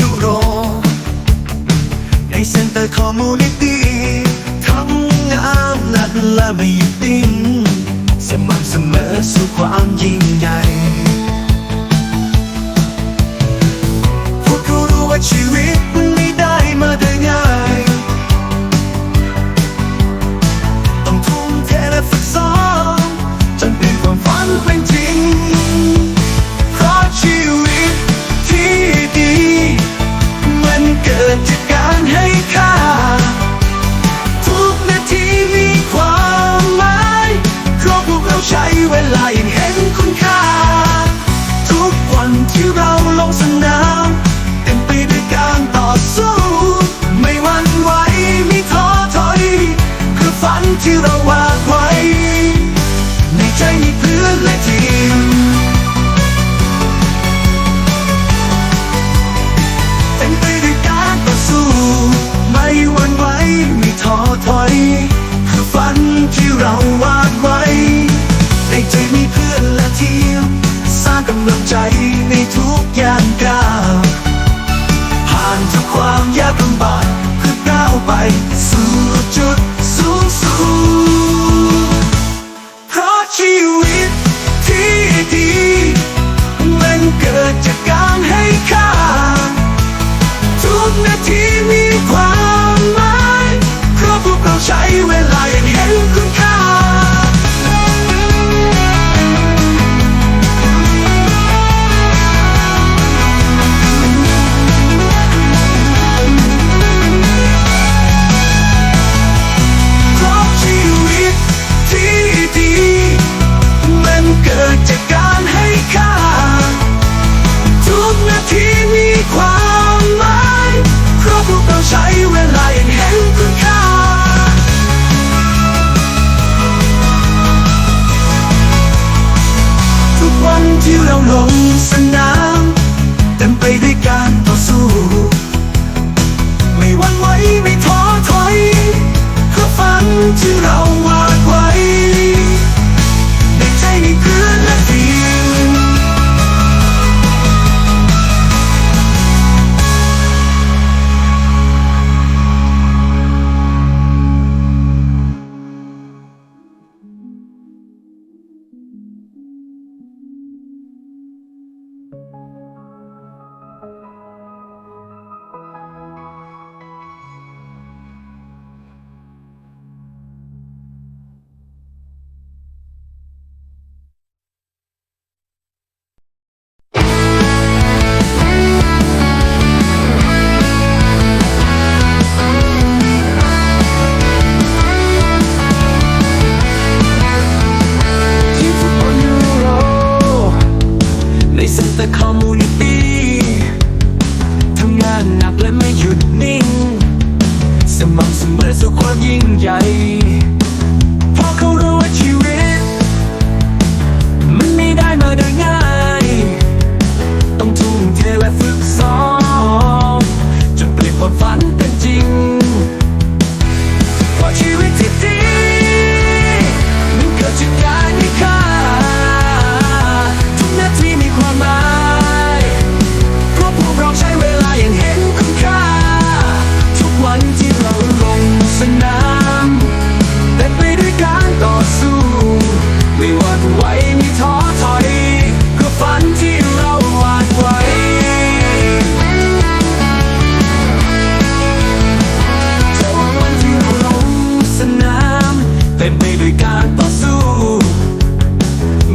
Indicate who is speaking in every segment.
Speaker 1: ยูโร ในเซ็นเตอร์คอมมูนิตี้ทำงานหนัและไม่ทิ้งสม่ำเสมอสู่ความยิ่งใหญ่ ที่เราลงสนามเต็มไปด้วยการต่อสู้ ไม่หวั่นไหวไม่ท้อถอยคือฝันที่เราวาดไว้ ในใจมีเพื่อนและทีมเต็มไปด้วยการต่อสู้ ไม่หวั่นไหวไม่ท้อถอย คือฝันที่เราวาดไว้ ลังใจในทุกอย่างก้าวผ่านทุกความยากลำบากเพื่อก้าวไปสู่จุดสูงสุดเพราะชีวิต ที่เราลงสนา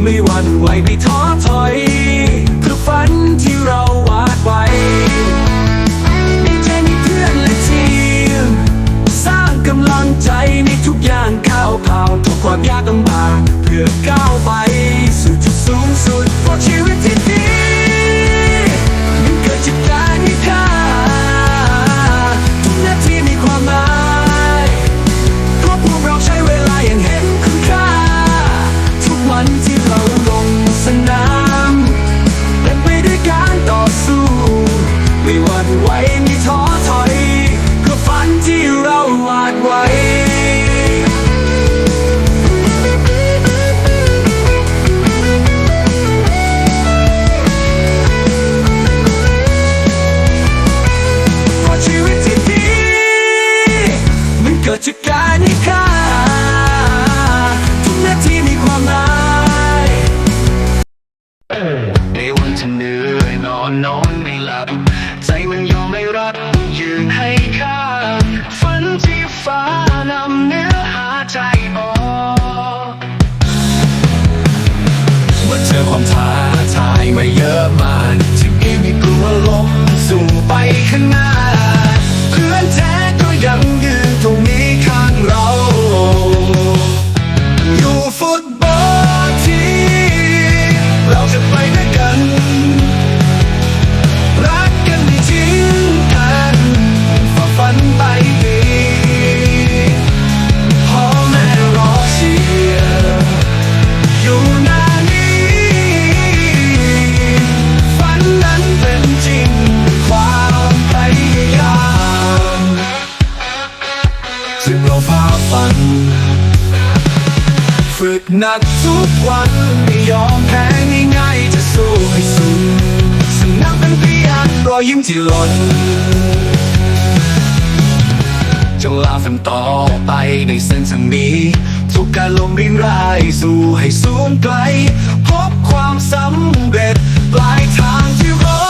Speaker 1: ไม่หวั่นไหวไม่ท้อถอย คือฝันที่เราวาดไว้มีใจมีเพื่อนและทีม สร้างกำลังใจในทุกอย่างก้าวผ่านทุกความยากลำบากเพื่อก้าวไป นอนนอนไม่หลับ ใจมันยอมไม่รับยืนให้ข้าฝันที่ฟ้านำเนื้อหาใจบอกเมื่อเจอความท้าทายมาเยอะมากที่มีไม่กลัวล้มสู่ไปข้างหน้า เพื่อนแท้ก็ยัง ฝัน ฝึกหนักทุกวันไม่ยอมแพ้ง่ายๆจะสู้ให้สุดสนับเป็นพยานรอยยิ้มที่หล่นจงลาฝันต่อไปในเส้นทางนี้ ทุกการลมบินรายสู่ให้สูงไกล พบความสำเร็จปลายทางที่รอ